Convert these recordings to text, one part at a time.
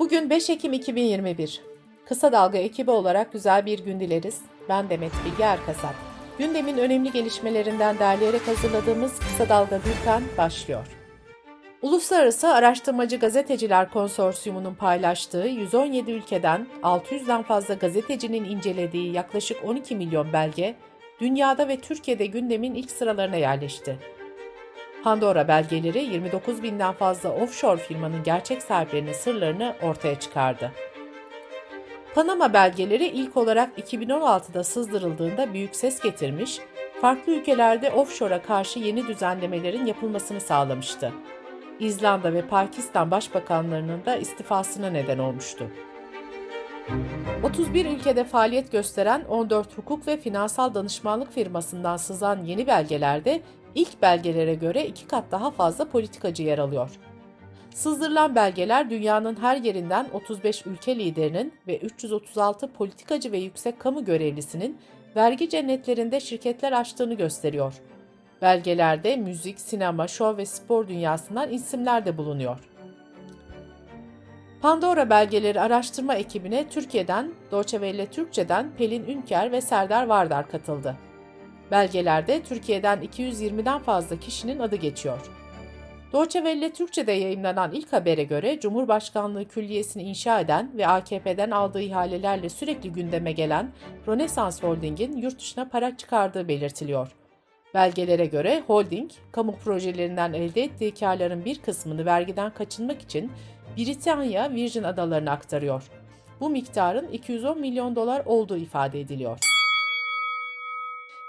Bugün 5 Ekim 2021. Kısa Dalga ekibi olarak güzel bir gün dileriz. Ben Demet Bilge Erkasap. Gündemin önemli gelişmelerinden derleyerek hazırladığımız Kısa Dalga Bülten başlıyor. Uluslararası Araştırmacı Gazeteciler Konsorsiyumu'nun paylaştığı 117 ülkeden 600'den fazla gazetecinin incelediği yaklaşık 12 milyon belge, dünyada ve Türkiye'de gündemin ilk sıralarına yerleşti. Pandora belgeleri 29 binden fazla offshore firmanın gerçek sahiplerinin sırlarını ortaya çıkardı. Panama belgeleri ilk olarak 2016'da sızdırıldığında büyük ses getirmiş, farklı ülkelerde offshore'a karşı yeni düzenlemelerin yapılmasını sağlamıştı. İzlanda ve Pakistan başbakanlarının da istifasına neden olmuştu. 31 ülkede faaliyet gösteren 14 hukuk ve finansal danışmanlık firmasından sızan yeni belgelerde ilk belgelere göre iki kat daha fazla politikacı yer alıyor. Sızdırılan belgeler dünyanın her yerinden 35 ülke liderinin ve 336 politikacı ve yüksek kamu görevlisinin vergi cennetlerinde şirketler açtığını gösteriyor. Belgelerde müzik, sinema, şov ve spor dünyasından isimler de bulunuyor. Pandora belgeleri araştırma ekibine Türkiye'den, Deutsche Türkçe'den Pelin Ünker ve Serdar Vardar katıldı. Belgelerde Türkiye'den 220'den fazla kişinin adı geçiyor. Deutsche Welle Türkçe'de yayınlanan ilk habere göre Cumhurbaşkanlığı Külliyesi'ni inşa eden ve AKP'den aldığı ihalelerle sürekli gündeme gelen Rönesans Holding'in yurt dışına para çıkardığı belirtiliyor. Belgelere göre holding, kamu projelerinden elde ettiği karların bir kısmını vergiden kaçınmak için Britanya Virgin Adalarına aktarıyor. Bu miktarın 210 milyon dolar olduğu ifade ediliyor.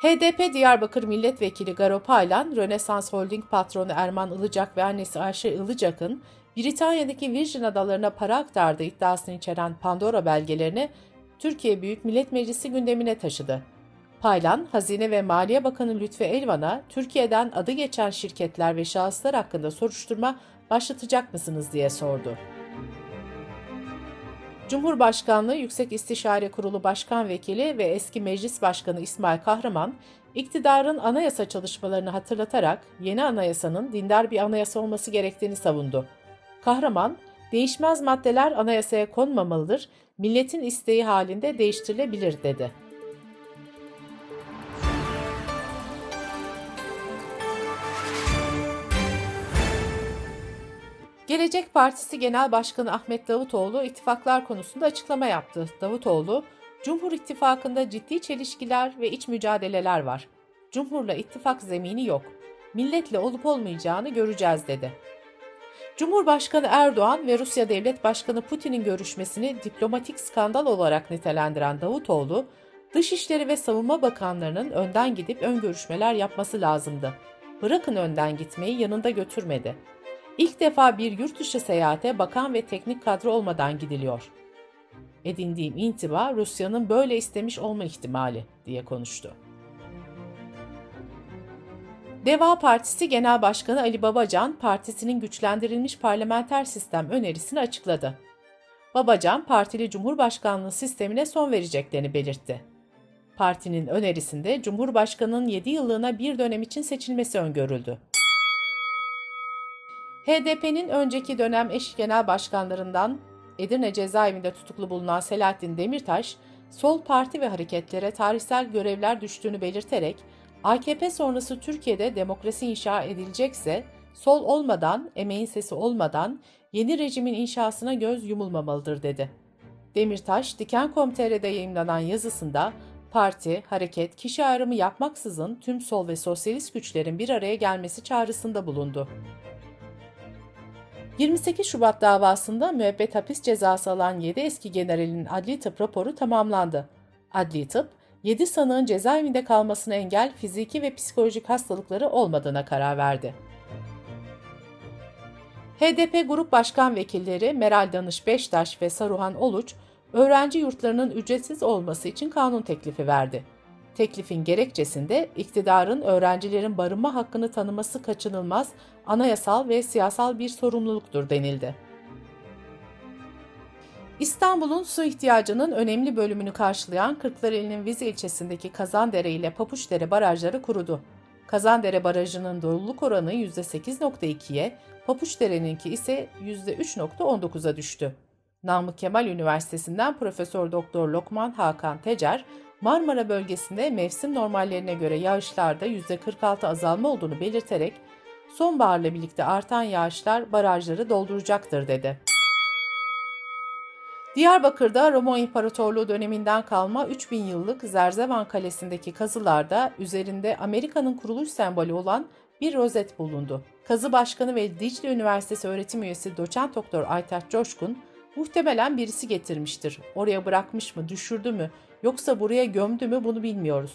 HDP Diyarbakır Milletvekili Garo Paylan, Rönesans Holding patronu Erman Ilıcak ve annesi Ayşe Ilıcak'ın Britanya'daki Virgin Adalarına para aktardığı iddiasını içeren Pandora belgelerini Türkiye Büyük Millet Meclisi gündemine taşıdı. Paylan, Hazine ve Maliye Bakanı Lütfi Elvan'a Türkiye'den adı geçen şirketler ve şahıslar hakkında soruşturma başlatacak mısınız diye sordu. Cumhurbaşkanlığı Yüksek İstişare Kurulu Başkan Vekili ve eski Meclis Başkanı İsmail Kahraman, iktidarın anayasa çalışmalarını hatırlatarak yeni anayasanın dindar bir anayasa olması gerektiğini savundu. Kahraman, değişmez maddeler anayasaya konmamalıdır, milletin isteği halinde değiştirilebilir dedi. Gelecek Partisi Genel Başkanı Ahmet Davutoğlu ittifaklar konusunda açıklama yaptı. Davutoğlu, Cumhur İttifakı'nda ciddi çelişkiler ve iç mücadeleler var. Cumhurla ittifak zemini yok. Milletle olup olmayacağını göreceğiz dedi. Cumhurbaşkanı Erdoğan ve Rusya Devlet Başkanı Putin'in görüşmesini diplomatik skandal olarak nitelendiren Davutoğlu, Dışişleri ve Savunma Bakanlarının önden gidip ön görüşmeler yapması lazımdı. Bırakın önden gitmeyi yanında götürmedi. İlk defa bir yurt dışı seyahate bakan ve teknik kadro olmadan gidiliyor. Edindiğim intiba Rusya'nın böyle istemiş olma ihtimali diye konuştu. Deva Partisi Genel Başkanı Ali Babacan, partisinin güçlendirilmiş parlamenter sistem önerisini açıkladı. Babacan, partili Cumhurbaşkanlığı sistemine son vereceklerini belirtti. Partinin önerisinde Cumhurbaşkanı'nın 7 yıllığına bir dönem için seçilmesi öngörüldü. HDP'nin önceki dönem eş genel başkanlarından Edirne cezaevinde tutuklu bulunan Selahattin Demirtaş, sol parti ve hareketlere tarihsel görevler düştüğünü belirterek, AKP sonrası Türkiye'de demokrasi inşa edilecekse, sol olmadan, emeğin sesi olmadan yeni rejimin inşasına göz yumulmamalıdır dedi. Demirtaş, Diken.com.tr'de yayınlanan yazısında, parti, hareket, kişi ayrımı yapmaksızın tüm sol ve sosyalist güçlerin bir araya gelmesi çağrısında bulundu. 28 Şubat davasında müebbet hapis cezası alan 7 eski generalin adli tıp raporu tamamlandı. Adli tıp, 7 sanığın cezaevinde kalmasına engel fiziki ve psikolojik hastalıkları olmadığına karar verdi. HDP Grup Başkan Vekilleri Meral Danış Beştaş ve Saruhan Oluç, öğrenci yurtlarının ücretsiz olması için kanun teklifi verdi. Teklifin gerekçesinde iktidarın öğrencilerin barınma hakkını tanıması kaçınılmaz, anayasal ve siyasal bir sorumluluktur denildi. İstanbul'un su ihtiyacının önemli bölümünü karşılayan Kırklareli'nin Vize ilçesindeki Kazandere ile Papuçdere barajları kurudu. Kazandere Barajı'nın doluluk oranı %8.2'ye, Papuçdere'ninki ise %3.19'a düştü. Namık Kemal Üniversitesi'nden Profesör Doktor Lokman Hakan Tecer, Marmara bölgesinde mevsim normallerine göre yağışlarda %46 azalma olduğunu belirterek sonbaharla birlikte artan yağışlar barajları dolduracaktır dedi. Diyarbakır'da Roma İmparatorluğu döneminden kalma 3000 yıllık Zerzevan Kalesi'ndeki kazılarda üzerinde Amerika'nın kuruluş sembolü olan bir rozet bulundu. Kazı Başkanı ve Dicle Üniversitesi öğretim üyesi doçent doktor Aytaç Coşkun, muhtemelen birisi getirmiştir. Oraya bırakmış mı, düşürdü mü, yoksa buraya gömdü mü bunu bilmiyoruz.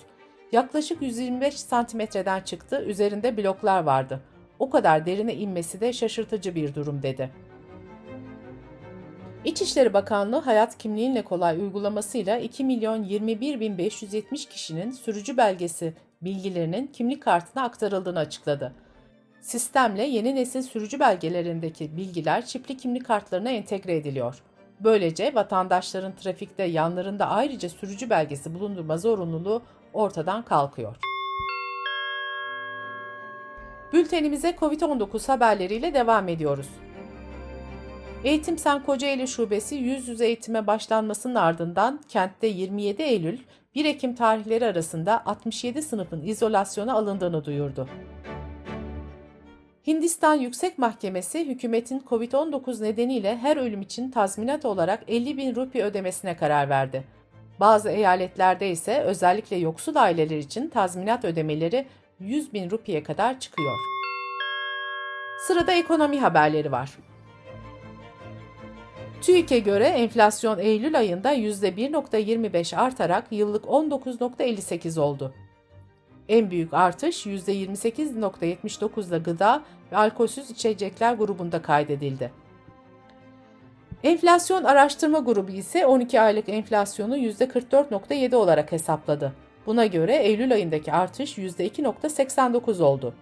Yaklaşık 125 santimetreden çıktı, üzerinde bloklar vardı. O kadar derine inmesi de şaşırtıcı bir durum dedi. İçişleri Bakanlığı hayat kimliğinle kolay uygulamasıyla 2 milyon 21 bin 570 kişinin sürücü belgesi bilgilerinin kimlik kartına aktarıldığını açıkladı. Sistemle yeni nesil sürücü belgelerindeki bilgiler çipli kimlik kartlarına entegre ediliyor. Böylece vatandaşların trafikte yanlarında ayrıca sürücü belgesi bulundurma zorunluluğu ortadan kalkıyor. Bültenimize COVID-19 haberleriyle devam ediyoruz. Eğitim Sen Kocaeli Şubesi yüz yüze eğitime başlanmasının ardından kentte 27 Eylül 1 Ekim tarihleri arasında 67 sınıfın izolasyona alındığını duyurdu. Hindistan Yüksek Mahkemesi hükümetin COVID-19 nedeniyle her ölüm için tazminat olarak 50 bin rupi ödemesine karar verdi. Bazı eyaletlerde ise özellikle yoksul aileler için tazminat ödemeleri 100 bin rupiye kadar çıkıyor. Sırada ekonomi haberleri var. TÜİK'e göre enflasyon Eylül ayında %1.25 artarak yıllık 19.58 oldu. En büyük artış %28.79'da gıda ve alkolsüz içecekler grubunda kaydedildi. Enflasyon araştırma grubu ise 12 aylık enflasyonu %44.7 olarak hesapladı. Buna göre Eylül ayındaki artış %2.89 oldu.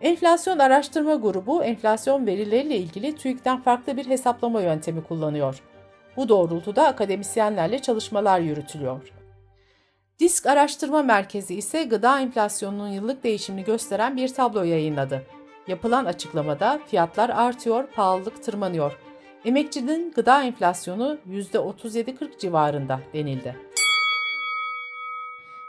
Enflasyon Araştırma Grubu enflasyon verileriyle ilgili TÜİK'ten farklı bir hesaplama yöntemi kullanıyor. Bu doğrultuda akademisyenlerle çalışmalar yürütülüyor. Disk Araştırma Merkezi ise gıda enflasyonunun yıllık değişimini gösteren bir tablo yayınladı. Yapılan açıklamada fiyatlar artıyor, pahalılık tırmanıyor. Emekçinin gıda enflasyonu %37-40 civarında denildi.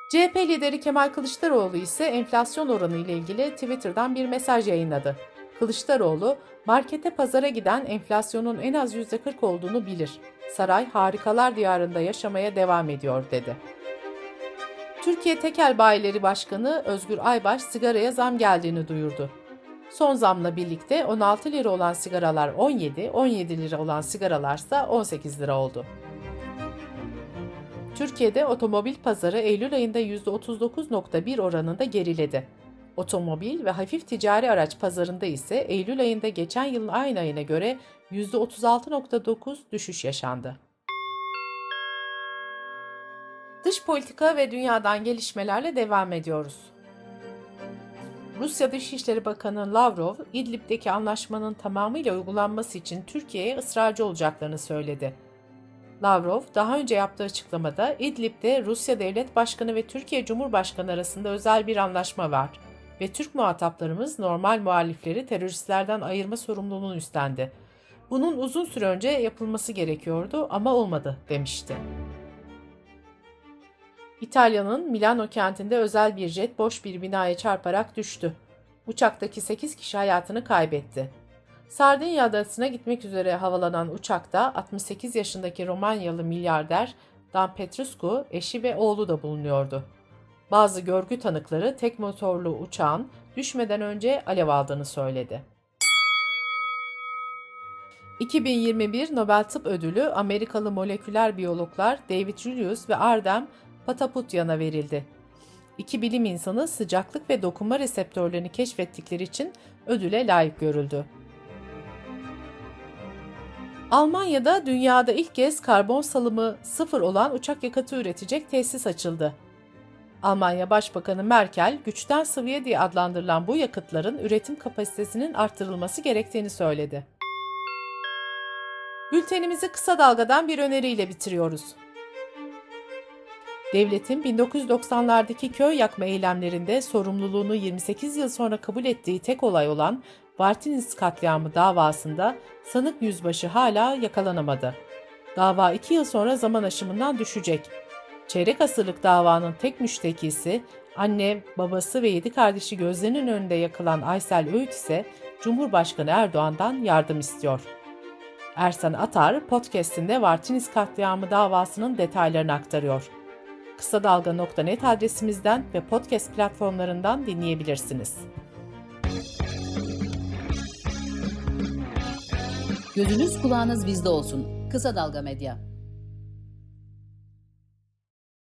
CHP lideri Kemal Kılıçdaroğlu ise enflasyon oranı ile ilgili Twitter'dan bir mesaj yayınladı. Kılıçdaroğlu, markete pazara giden enflasyonun en az %40 olduğunu bilir. Saray harikalar diyarında yaşamaya devam ediyor dedi. Türkiye Tekel Bayileri Başkanı Özgür Aybaş sigaraya zam geldiğini duyurdu. Son zamla birlikte 16 lira olan sigaralar 17, 17 lira olan sigaralarsa 18 lira oldu. Türkiye'de otomobil pazarı Eylül ayında %39.1 oranında geriledi. Otomobil ve hafif ticari araç pazarında ise Eylül ayında geçen yılın aynı ayına göre %36.9 düşüş yaşandı. Dış politika ve dünyadan gelişmelerle devam ediyoruz. Rusya Dışişleri Bakanı Lavrov, İdlib'deki anlaşmanın tamamıyla uygulanması için Türkiye'ye ısrarcı olacaklarını söyledi. Lavrov daha önce yaptığı açıklamada İdlib'de Rusya Devlet Başkanı ve Türkiye Cumhurbaşkanı arasında özel bir anlaşma var ve Türk muhataplarımız normal muhalifleri teröristlerden ayırma sorumluluğunu üstlendi. Bunun uzun süre önce yapılması gerekiyordu ama olmadı demişti. İtalya'nın Milano kentinde özel bir jet boş bir binaya çarparak düştü. Uçaktaki 8 kişi hayatını kaybetti. Sardinya adasına gitmek üzere havalanan uçakta 68 yaşındaki Romanyalı milyarder Dan Petrescu, eşi ve oğlu da bulunuyordu. Bazı görgü tanıkları tek motorlu uçağın düşmeden önce alev aldığını söyledi. 2021 Nobel Tıp Ödülü Amerikalı moleküler biyologlar David Julius ve Ardem Pataputyan'a verildi. İki bilim insanı sıcaklık ve dokunma reseptörlerini keşfettikleri için ödüle layık görüldü. Almanya'da dünyada ilk kez karbon salımı sıfır olan uçak yakıtı üretecek tesis açıldı. Almanya Başbakanı Merkel, güçten sıvıya diye adlandırılan bu yakıtların üretim kapasitesinin arttırılması gerektiğini söyledi. Bültenimizi kısa dalgadan bir öneriyle bitiriyoruz. Devletin 1990'lardaki köy yakma eylemlerinde sorumluluğunu 28 yıl sonra kabul ettiği tek olay olan Vartiniz katliamı davasında sanık yüzbaşı hala yakalanamadı. Dava iki yıl sonra zaman aşımından düşecek. Çeyrek asırlık davanın tek müştekisi, anne, babası ve yedi kardeşi gözlerinin önünde yakılan Aysel Öğüt ise Cumhurbaşkanı Erdoğan'dan yardım istiyor. Ersan Atar, podcastinde Vartiniz katliamı davasının detaylarını aktarıyor. Kısa Dalga.net adresimizden ve podcast platformlarından dinleyebilirsiniz. Gözünüz kulağınız bizde olsun. Kısa Dalga Medya.